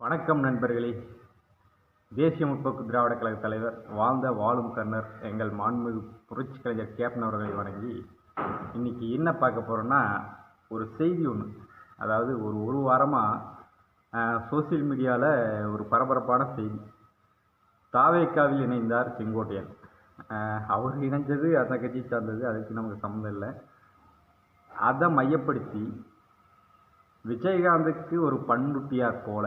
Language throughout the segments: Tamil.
வணக்கம் நண்பர்களே. தேசிய முற்போக்கு திராவிட கழக தலைவர் வாழ்ந்த வாழும் கர்ணர் எங்கள் மாண்புமிகு புரட்சி கலைஞர் கேப்டன் அவர்களை வணங்கி இன்னைக்கு என்ன பார்க்க போகிறோன்னா ஒரு செய்தி ஒன்று அதாவது ஒரு ஒரு வாரமாக சோசியல் மீடியாவில் ஒரு பரபரப்பான செய்தி. தாவேக்காவில் இணைந்தார் செங்கோட்டையன். அவர் இணைஞ்சது அந்த கட்சி சார்ந்தது அதுக்கு நமக்கு சம்மந்தம் இல்லை. அதை மையப்படுத்தி விஜயகாந்துக்கு ஒரு பண்ருட்டியார் போல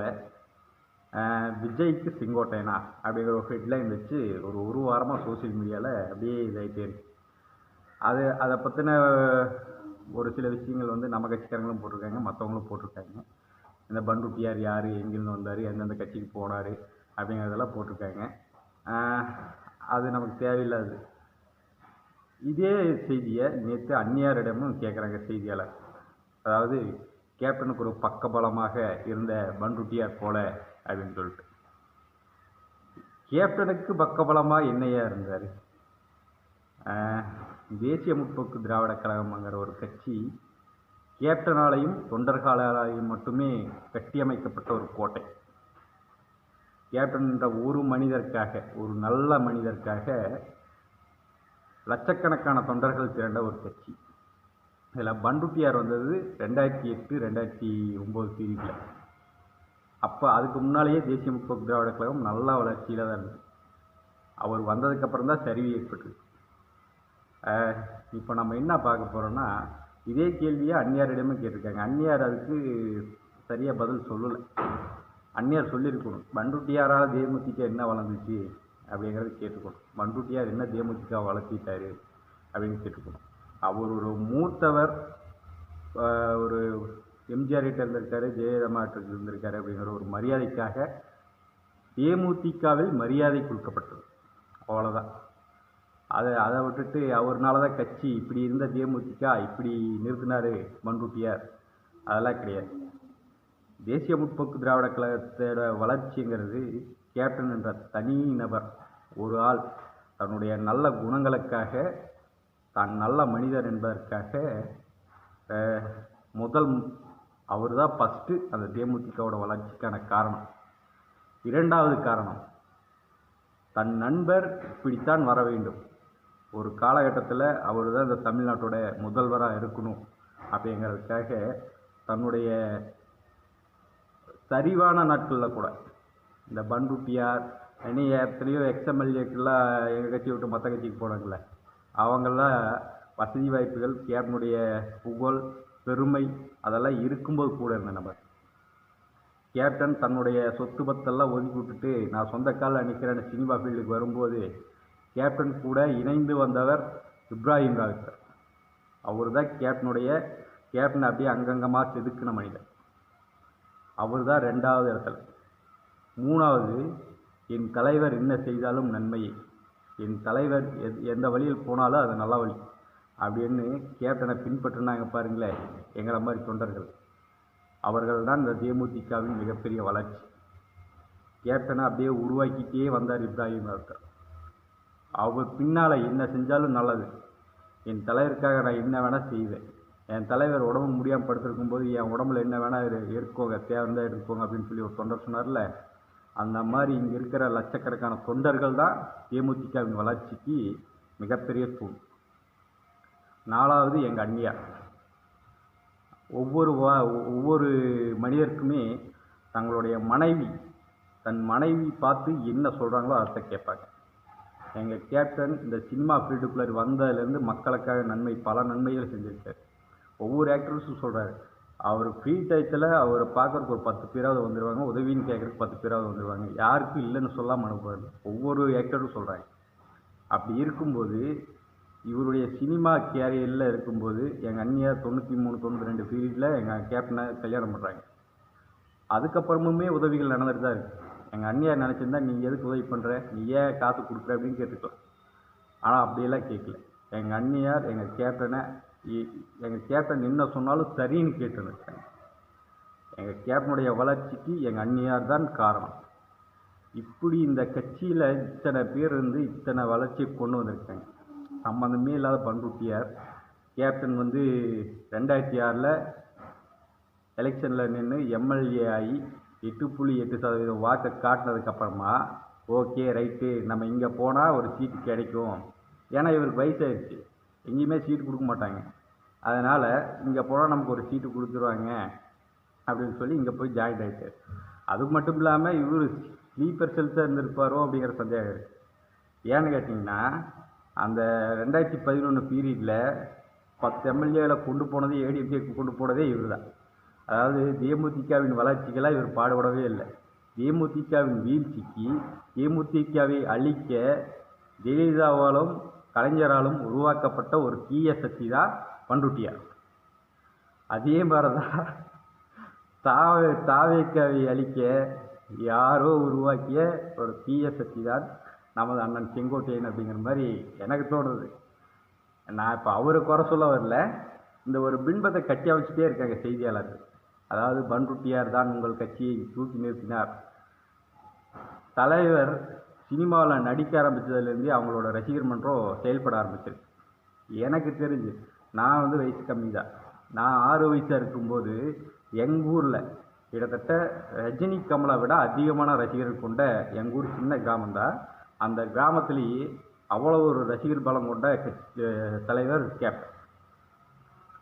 விஜய்க்கு செங்கோட்டையனா அப்படிங்கிற ஒரு ஹெட்லைன் வச்சு ஒரு ஒரு வாரமாக சோஷியல் மீடியாவில் அப்படியே இதாகிட்டே இருக்கு. அது அதை பற்றின ஒரு சில விஷயங்கள் வந்து நம்ம கட்சிக்காரங்களும் போட்டிருக்காங்க மற்றவங்களும் போட்டிருக்காங்க. இந்த பண்ருட்டியார் யார் எங்கேருந்து வந்தார் எந்தெந்த கட்சிக்கு போனார் அப்படிங்கிறதெல்லாம் போட்டிருக்காங்க. அது நமக்கு தேவையில்லாது. இதே செய்தியை நேற்று அந்நியாரிடமும் கேட்குறாங்க செய்தியாளர். அதாவது கேப்டனுக்கு ஒரு பக்கபலமாக இருந்த பண்ருட்டியார் போல அப்படின்னு சொல்லிட்டு. கேப்டனுக்கு பக்கபலமாக என்னையா இருந்தார்? தேசிய முற்போக்கு திராவிட கழகம்ங்கிற ஒரு கட்சி கேப்டனாலையும் தொண்டர்களாலையும் மட்டுமே கட்டியமைக்கப்பட்ட ஒரு கோட்டை. கேப்டன் என்ற ஒரு மனிதருக்காக ஒரு நல்ல மனிதருக்காக லட்சக்கணக்கான தொண்டர்கள் திரண்ட ஒரு கட்சி. இதில் பண்டுட்டியார் வந்தது ரெண்டாயிரத்தி எட்டு ரெண்டாயிரத்தி ஒம்பது சீரீஸில் அப்போ அதுக்கு முன்னாலேயே தேசிய முற்போக்கு திராவிட கழகம் நல்ல வளர்ச்சியில் தான் இருந்தது. அவர் வந்ததுக்கப்புறம் தான் சரிவு ஏற்பட்டது இப்போ நம்ம என்ன பார்க்க போகிறோம்னா இதே கேள்வியை அந்நியாரிடமே கேட்டிருக்காங்க. அந்நியார் அதுக்கு சரியாக பதில் சொல்லலை. அந்நியார் சொல்லியிருக்கணும். பண்ருட்டியாரால் தேமுதிக என்ன வளர்ந்துச்சு அப்படிங்கிறத கேட்டுக்கணும். பண்ருட்டியார் என்ன தேமுதிக வளர்த்திட்டாரு அப்படின்னு கேட்டுக்கணும். அவர் ஒரு மூத்தவர் ஒரு எம்ஜிஆர்கிட்ட இருந்திருக்காரு ஜெயலலிதாமாட்ட இருந்திருக்காரு அப்படிங்கிற ஒரு மரியாதைக்காக தேமுதிகவில் மரியாதை கொடுக்கப்பட்டது. அவ்வளோதான் அதை அதை விட்டுட்டு அவர்னால தான் கட்சி இப்படி இருந்த தேமுதிக இப்படி நிறுத்தினார் மண்ருட்டியார். அதெல்லாம் கிடையாது. தேசிய முற்போக்கு திராவிட கழகத்தோட வளர்ச்சிங்கிறது கேப்டன் என்ற தனி நபர் ஒரு ஆள். தன்னுடைய நல்ல குணங்களுக்காக தான் நல்ல மனிதர் என்பதற்காக முதல் அவர் தான் ஃபஸ்ட்டு அந்த தேமுதிகவோட வளர்ச்சிக்கான காரணம். இரண்டாவது காரணம் தன் நண்பர் இப்படித்தான் வர வேண்டும். ஒரு காலகட்டத்தில் அவர் தான் இந்த தமிழ்நாட்டோட முதல்வராக இருக்கணும் அப்படிங்கிறதுக்காக தன்னுடைய சரிவான நாட்களில் கூட இந்த பண்டுட்டியார் இனி எத்தனையோ எக்ஸ்எம்எல்ஏக்கெல்லாம் எங்கள் கட்சி விட்டு மற்ற கட்சிக்கு போனாங்கல்ல அவங்கெல்லாம் வசதி வாய்ப்புகள் கேப்டனுடைய புகழ் பெருமை அதெல்லாம் இருக்கும்போது கூட இருந்த நபர். கேப்டன் தன்னுடைய சொத்து பத்தெல்லாம் ஒதுக்கி விட்டுட்டு நான் சொந்த காலில் நிற்கிறேன் சினிமா ஃபீல்டுக்கு வரும்போது கேப்டன் கூட இணைந்து வந்தவர் இப்ராஹிம் ராவித்தர். அவர் தான் கேப்டனுடைய கேப்டன் அப்படியே அங்கங்கமாக செதுக்கின மனிதர். அவர் தான் ரெண்டாவது இடத்துல. மூணாவது என் தலைவர் என்ன செய்தாலும் நன்மையே. என் தலைவர் எந்த வழியில் போனாலும் அது நல்ல வழி. அப்படின்னு கேப்டனை பின்பற்றினாங்க பாருங்களேன் எங்களை மாதிரி தொண்டர்கள். அவர்கள் தான் இந்த தேமுதிகவின் மிகப்பெரிய வளர்ச்சி. கேப்டனை அப்படியே உருவாக்கிட்டே வந்தார் இப்ராஹிம் அவர்கள் அவர் பின்னால் என்ன செஞ்சாலும் நல்லது. என் தலைவருக்காக நான் என்ன வேணால் செய்வேன். என் தலைவர் உடம்பு முடியாமல் படுத்திருக்கும் போது என் உடம்புல என்ன வேணால் எடுத்துக்கோங்க தேவைந்தா எடுத்துக்கோங்க அப்படின்னு சொல்லி ஒரு தொண்டர் சொன்னார்ல அந்த மாதிரி இங்கே இருக்கிற லட்சக்கணக்கான தொண்டர்கள் தான் தேமுதிகவின் வளர்ச்சிக்கு மிகப்பெரிய தூண். நாலாவது எங்கள் அண்ணியார் ஒவ்வொரு வா ஒவ்வொரு மனிதருக்குமே தங்களுடைய மனைவி தன் மனைவி பார்த்து என்ன சொல்கிறாங்களோ அதை கேட்பாங்க. எங்கள் கேப்டன் இந்த சினிமா ஃபீல்டுக்குள்ளே வந்ததுலேருந்து மக்களுக்காக நன்மை பல நன்மைகள் செஞ்சுருக்காரு. ஒவ்வொரு ஆக்டர்ஸும் சொல்கிறாரு அவர் ஃப்ரீ டயத்தில் அவரை பார்க்கறதுக்கு ஒரு பத்து பேராவது வந்துடுவாங்க உதவின்னு கேட்குறதுக்கு பத்து பேராவது வந்துடுவாங்க யாருக்கும் இல்லைன்னு சொல்லாமல் அனுப்புவார். ஒவ்வொரு ஆக்டரும் சொல்கிறாங்க அப்படி இருக்கும்போது இவருடைய சினிமா கேரியரில் இருக்கும்போது எங்கள் அண்ணியார் தொண்ணூற்றி மூணு தொண்ணூற்றி ரெண்டு பீரியடில் எங்கள் கேப்டனை கல்யாணம் பண்ணுறாங்க அதுக்கப்புறமுமே உதவிகள் நடந்துட்டு தான் இருக்குது எங்கள் அண்ணியார் நினச்சிருந்தா நீ எதுக்கு உதவி பண்ணுற நீ ஏன் காசு கொடுக்குற? அப்படின்னு கேட்டுக்கலாம். ஆனால் அப்படியெல்லாம் கேட்கல. எங்கள் அண்ணியார் எங்கள் கேப்டனை எங்கள் கேப்டன் என்ன சொன்னாலும் சரின்னு கேட்டுருந்துருக்காங்க எங்கள் கேப்டனுடைய வளர்ச்சிக்கு எங்கள் அண்ணியார் தான் காரணம். இப்படி இந்த கட்சியில் இத்தனை பேர் இருந்து இத்தனை வளர்ச்சியை கொண்டு வந்திருக்காங்க. சம்மந்தமே இல்லாத பண்ருட்டியார் கேப்டன் வந்து ரெண்டாயிரத்தி ஆறில் எலெக்ஷனில் நின்று எம்எல்ஏ ஆகி எட்டு புள்ளி எட்டு சதவீதம் வாக்கை காட்டினதுக்கப்புறமா ஓகே ரைட்டு நம்ம இங்கே போனால் ஒரு சீட்டு கிடைக்கும். ஏன்னா இவருக்கு வயசாகிடுச்சு எங்கேயுமே சீட்டு கொடுக்க மாட்டாங்க. அதனால் இங்கே போனால் நமக்கு ஒரு சீட்டு கொடுத்துருவாங்க அப்படின்னு சொல்லி இங்கே போய் ஜாயின் ஆகிட்டார் அது மட்டும் இல்லாமல் இவர் ஸ்லீப்பர் செல்ஸாக இருந்திருப்பாரோ அப்படிங்கிற சந்தேகம் இருக்குது ஏன்னு கேட்டிங்கன்னா அந்த ரெண்டாயிரத்தி பதினொன்று பீரியடில் பத்து எம்எல்ஏவில் கொண்டு போனதே ஏடிஎம்கேக்கு கொண்டு போனதே இவர் தான் அதாவது தேமுதிகவின் வளர்ச்சிக்கெல்லாம் இவர் பாடுபடவே இல்லை. தேமுதிகவின் வீழ்ச்சிக்கு தேமுதிகவை அழிக்க ஜெயலலிதாவாலும் கலைஞராலும் உருவாக்கப்பட்ட ஒரு தீய சக்தி தான் பண்ருட்டியார். அதே மாதிரி தான் தாவே தாவேக்காவை அழிக்க யாரோ உருவாக்கிய ஒரு தீய சக்தி தான் நமது அண்ணன் செங்கோட்டையன் அப்படிங்கிற மாதிரி எனக்கு தோணுது. நான் இப்போ அவரை குறை சொல்ல வரல. இந்த ஒரு பின்பத்தை கட்டி அமைச்சிட்டே இருக்காங்க செய்தியாளர்கள். அதாவது பன்ருட்டியார் தான் உங்கள் கட்சியை தூக்கி நிறுத்தினார். தலைவர் சினிமாவில் நடிக்க ஆரம்பித்ததுலேருந்தே அவங்களோட ரசிகர் மன்றம் செயல்பட ஆரம்பிச்சிருக்கு. எனக்கு தெரிஞ்சு நான் வந்து வயசு கம்மி தான். நான் ஆறு வயசாக இருக்கும்போது எங்கள் ஊரில் கிட்டத்தட்ட ரஜினி கமலை விட அதிகமான ரசிகர்கள் கொண்ட எங்கள் ஊர் சின்ன கிராமம் தான். அந்த கிராமத்திலேயே அவ்வளோ ஒரு ரசிகர் பலம் கொண்ட தலைவர் கேப்டன்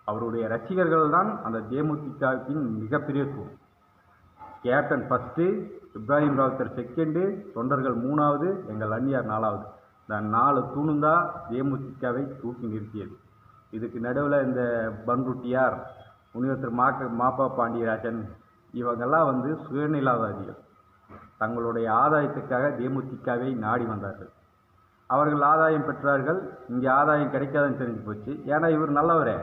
அவருடைய ரசிகர்கள் தான் அந்த தேமுதிகவின் மிகப்பெரிய தூண் captain first Ibrahim Rowther second தொண்டர்கள் மூணாவது எங்கள் அந்நியார் நாலாவது. இந்த நாலு தூணும் தான் தேமுதிகவை தூக்கி நிறுத்தியது. இதுக்கு நடுவில் இந்த பன்ருட்டியார் முனிவத்தர் மாக்க மாப்பா பாண்டியராஜன் இவங்கெல்லாம் வந்து சுயநிலாவாதிகள். தங்களுடைய ஆதாயத்துக்காக தேமுதிகவை நாடி வந்தார்கள். அவர்கள் ஆதாயம் பெற்றார்கள். இங்கே ஆதாயம் கிடைக்காதுன்னு தெரிஞ்சு போச்சு. ஏன்னா இவர் நல்லவரே.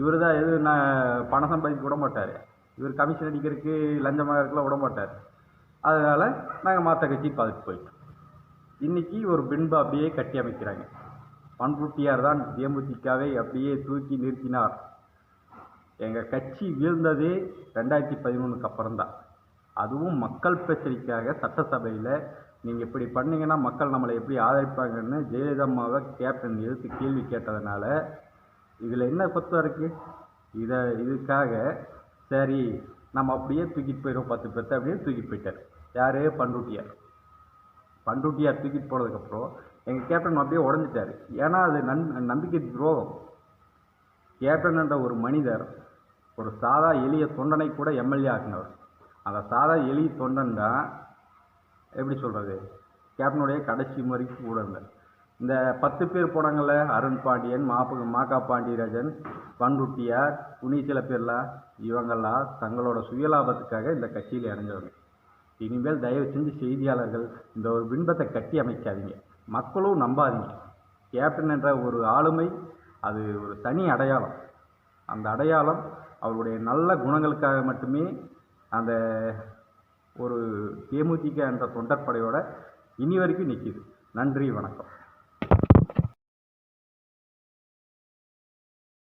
இவர் தான் எது நான் பணம் சம்பாதிக்க விட மாட்டார். இவர் கமிஷன் அடிக்கிறதுக்கு லஞ்சமாக இருக்கலாம் விட மாட்டார். அதனால் நாங்கள் மற்ற கட்சி பார்த்துட்டு போயிட்டோம் இன்னைக்கு ஒரு பின்பு அப்படியே கட்டி அமைக்கிறாங்க. பண்ருட்டியார் தான் தேமுதிகவை அப்படியே தூக்கி நிறுத்தினார். எங்கள் கட்சி வீழ்ந்ததே ரெண்டாயிரத்தி பதிமூணுக்கு அப்புறம்தான். அதுவும் மக்கள் பிரச்சனைக்காக சட்டசபையில் நீங்கள் இப்படி பண்ணீங்கன்னா மக்கள் நம்மளை எப்படி ஆதரிப்பாங்கன்னு ஜெயலலிதா அம்மாவை கேப்டன் எதிர்த்து கேள்வி கேட்டதுனால இதில் என்ன குத்தம் இருக்குது இதை இதுக்காக சரி நம்ம அப்படியே தூக்கிட்டு போயிடும் பத்து பேர்த்த அப்படியே தூக்கிட்டு போயிட்டார். யார்? பண்ருட்டியார். பண்ருட்டியார் தூக்கிட்டு போனதுக்கப்புறம் எங்கள் கேப்டன் அப்படியே உடஞ்சிட்டார். ஏன்னா அது நன் நம்பிக்கை துரோகம். கேப்டன் என்ற ஒரு மனிதர் ஒரு சாதா எளிய தொண்டனை கூட எம்எல்ஏ ஆகினவர் அந்த சாதா எளிய தொண்டன் தான் எப்படி சொல்கிறது கேப்டனுடைய கடைசி வரைக்கும் கூட இருந்தார் இந்த பத்து பேர் போனாங்கள்ல அருண் பாண்டியன் மாப்பு மாக்கா பாண்டியராஜன் பண்ருட்டியார் துணி சில பேர்லாம் இவங்கெல்லாம் தங்களோட சுயலாபத்துக்காக இந்த கட்சியில் இணைஞ்சவங்க இனிமேல் தயவு செஞ்சு செய்தியாளர்கள் இந்த ஒரு பின்பத்தை கட்டி அமைக்காதீங்க. மக்களும் நம்பாதீங்க. கேப்டன் என்ற ஒரு ஆளுமை அது ஒரு தனி அடையாளம். அந்த அடையாளம் அவருடைய நல்ல குணங்களுக்காக மட்டுமே அந்த ஒரு தேமுதிக என்ற தொண்டற்படையோட இனி வரைக்கும் நிற்கிது நன்றி வணக்கம்.